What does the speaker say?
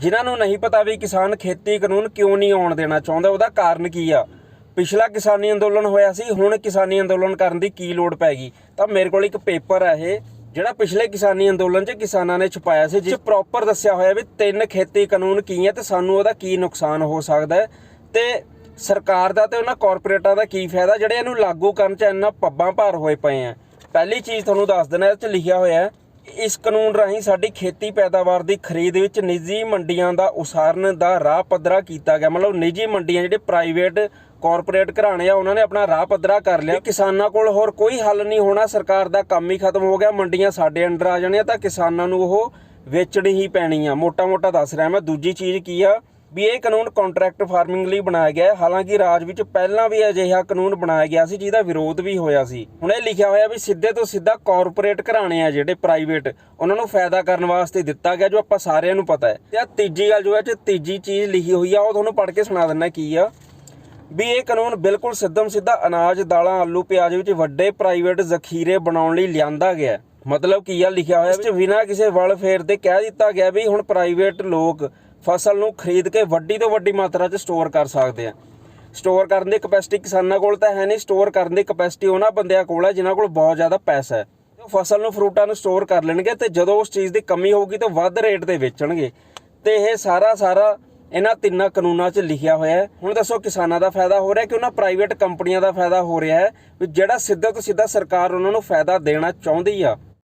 ਜਿਨ੍ਹਾਂ ਨੂੰ ਨਹੀਂ ਪਤਾ ਵੀ ਕਿਸਾਨ ਖੇਤੀ ਕਾਨੂੰਨ ਕਿਉਂ ਨਹੀਂ ਆਉਣ ਦੇਣਾ ਚਾਹੁੰਦਾ, ਉਹਦਾ ਕਾਰਨ ਕੀ ਆ? ਪਿਛਲਾ ਕਿਸਾਨੀ ਅੰਦੋਲਨ ਹੋਇਆ ਸੀ, ਹੁਣ ਕਿਸਾਨੀ ਅੰਦੋਲਨ ਕਰਨ ਦੀ ਕੀ ਲੋੜ ਪੈ ਗਈ? ਤਾਂ ਮੇਰੇ ਕੋਲ ਇੱਕ ਪੇਪਰ ਹੈ ਇਹ, ਜਿਹੜਾ ਪਿਛਲੇ ਕਿਸਾਨੀ ਅੰਦੋਲਨ 'ਚ ਕਿਸਾਨਾਂ ਨੇ ਛਪਾਇਆ ਸੀ, ਜਿਸ ਪ੍ਰੋਪਰ ਦੱਸਿਆ ਹੋਇਆ ਵੀ ਤਿੰਨ ਖੇਤੀ ਕਾਨੂੰਨ ਕੀ ਹੈ ਤੇ ਸਾਨੂੰ ਉਹਦਾ ਕੀ ਨੁਕਸਾਨ ਹੋ ਸਕਦਾ ਹੈ। ਤੇ ਸਰਕਾਰ ਦਾ ਤੇ ਉਹਨਾਂ ਕਾਰਪੋਰੇਟਾਂ ਦਾ ਕੀ ਫਾਇਦਾ, ਜਿਹੜੇ ਇਹਨੂੰ ਲਾਗੂ ਕਰਨ 'ਚ ਇੰਨਾ ਪੱਬਾਂ ਭਾਰ ਹੋਏ ਪਏ ਆ। ਪਹਿਲੀ ਚੀਜ਼ ਤੁਹਾਨੂੰ ਦੱਸ ਦਿੰਦਾ ਇਹ 'ਚ ਲਿਖਿਆ ਹੋਇਆ ਹੈ ਇਸ ਕਾਨੂੰਨ ਰਾਹੀਂ ਸਾਡੀ ਖੇਤੀ ਪੈਦਾਵਾਰ ਦੀ ਖਰੀਦ ਵਿੱਚ ਨਿੱਜੀ ਮੰਡੀਆਂ ਦਾ ਉਸਾਰਨ ਦਾ ਰਾਹ ਪੱਧਰਾ ਕੀਤਾ ਗਿਆ। ਮਤਲਬ ਨਿੱਜੀ ਮੰਡੀਆਂ ਜਿਹੜੇ ਪ੍ਰਾਈਵੇਟ ਕਾਰਪੋਰੇਟ ਘਰਾਣੇ ਆ, ਉਹਨਾਂ ਨੇ ਆਪਣਾ ਰਾਹ ਪੱਧਰਾ ਕਰ ਲਿਆ। ਕਿਸਾਨਾਂ ਕੋਲ ਹੋਰ ਕੋਈ ਹੱਲ ਨਹੀਂ ਹੋਣਾ। ਸਰਕਾਰ ਦਾ ਕੰਮ ਹੀ ਖਤਮ ਹੋ ਗਿਆ। ਮੰਡੀਆਂ ਸਾਡੇ ਅੰਡਰ ਆ ਜਾਣੀਆਂ ਤਾਂ ਕਿਸਾਨਾਂ ਨੂੰ ਉਹ ਵੇਚਣੀ ਹੀ ਪੈਣੀ ਆ। ਮੋਟਾ-ਮੋਟਾ ਦੱਸ ਰਿਹਾ ਮੈਂ। ਦੂਜੀ ਚੀਜ਼ ਕੀ ਆ? ਵੀ ਇਹ ਕਾਨੂੰਨ ਕੰਟਰੈਕਟ ਫਾਰਮਿੰਗ ਲਈ ਬਣਾਇਆ ਗਿਆ ਹੈ। ਹਾਲਾਂਕਿ ਰਾਜ ਵਿੱਚ ਪਹਿਲਾਂ ਵੀ ਅਜਿਹਾ ਕਾਨੂੰਨ ਬਣਾਇਆ ਗਿਆ ਸੀ, ਜਿਹਦਾ ਵਿਰੋਧ ਵੀ ਹੋਇਆ ਸੀ। ਹੁਣ ਇਹ ਲਿਖਿਆ ਹੋਇਆ ਵੀ ਸਿੱਧੇ ਤੋਂ ਸਿੱਧਾ ਕਾਰਪੋਰੇਟ ਘਰਾਣੇ ਆ ਜਿਹੜੇ ਪ੍ਰਾਈਵੇਟ ਉਹਨਾਂ ਨੂੰ ਫਾਇਦਾ ਕਰਨ ਵਾਸਤੇ ਦਿੱਤਾ ਗਿਆ, ਜੋ ਆਪਾਂ ਸਾਰਿਆਂ ਨੂੰ ਪਤਾ ਹੈ। ਤੇ ਆ ਤੀਜੀ ਗੱਲ ਜੋ ਹੈ ਚ ਤੀਜੀ ਚੀਜ਼ ਲਿਖੀ ਹੋਈ ਆ, ਉਹ ਤੁਹਾਨੂੰ ਪੜ੍ਹ ਕੇ ਸੁਣਾ ਦਿੰਦਾ ਕੀ ਆ। ਵੀ ਇਹ ਕਾਨੂੰਨ ਬਿਲਕੁਲ ਸਿੱਧਮ ਸਿੱਧਾ ਅਨਾਜ, ਦਾਲਾਂ, ਆਲੂ, ਪਿਆਜ਼ ਵਿੱਚ ਵੱਡੇ ਪ੍ਰਾਈਵੇਟ ਜ਼ਖੀਰੇ ਬਣਾਉਣ ਲਈ ਲਿਆਂਦਾ ਗਿਆ ਮਤਲਬ ਕੀ ਆ, ਲਿਖਿਆ ਹੋਇਆ ਵਿੱਚ ਬਿਨਾਂ ਕਿਸੇ ਵਲ ਫੇਰ ਦੇ ਕਹਿ ਦਿੱਤਾ ਗਿਆ ਵੀ ਹੁਣ ਪ੍ਰਾਈਵੇਟ ਲੋਕ ਫਸਲ ਨੂੰ ਖਰੀਦ ਕੇ ਵੱਡੀ ਤੋਂ ਵੱਡੀ ਮਾਤਰਾ 'ਚ ਸਟੋਰ ਕਰ ਸਕਦੇ ਆ। ਸਟੋਰ ਕਰਨ ਦੀ ਕਪੈਸਿਟੀ ਕਿਸਾਨਾਂ ਕੋਲ ਤਾਂ ਹੈ ਨਹੀਂ ਸਟੋਰ ਕਰਨ ਦੀ ਕਪੈਸਿਟੀ ਉਹਨਾਂ ਬੰਦਿਆਂ ਕੋਲ ਹੈ ਜਿਨ੍ਹਾਂ ਕੋਲ ਬਹੁਤ ਜ਼ਿਆਦਾ ਪੈਸਾ ਹੈ। ਉਹ ਫਸਲ ਨੂੰ ਫਰੂਟਾਂ ਨੂੰ ਸਟੋਰ ਕਰ ਲੈਣਗੇ ਤੇ ਜਦੋਂ ਉਸ ਚੀਜ਼ ਦੀ ਕਮੀ ਹੋਊਗੀ ਤਾਂ ਵੱਧ ਰੇਟ ਤੇ ਵੇਚਣਗੇ। ਤੇ ਇਹ ਸਾਰਾ ਸਾਰਾ ਇਹਨਾਂ ਤਿੰਨਾਂ ਕਾਨੂੰਨਾਂ 'ਚ ਲਿਖਿਆ ਹੋਇਆ ਹੈ। ਹੁਣ ਦੱਸੋ ਕਿਸਾਨਾਂ ਦਾ ਫਾਇਦਾ ਹੋ ਰਿਹਾ ਕਿ ਉਹਨਾਂ ਪ੍ਰਾਈਵੇਟ ਕੰਪਨੀਆਂ ਦਾ ਫਾਇਦਾ ਹੋ ਰਿਹਾ ਹੈ? ਵੀ ਜਿਹੜਾ ਸਿੱਧਾ ਤੋਂ ਸਿੱਧਾ ਸਰਕਾਰ ਉਹਨਾਂ ਨੂੰ ਫਾਇਦਾ ਦੇਣਾ ਚਾਹੁੰਦੀ ਆ।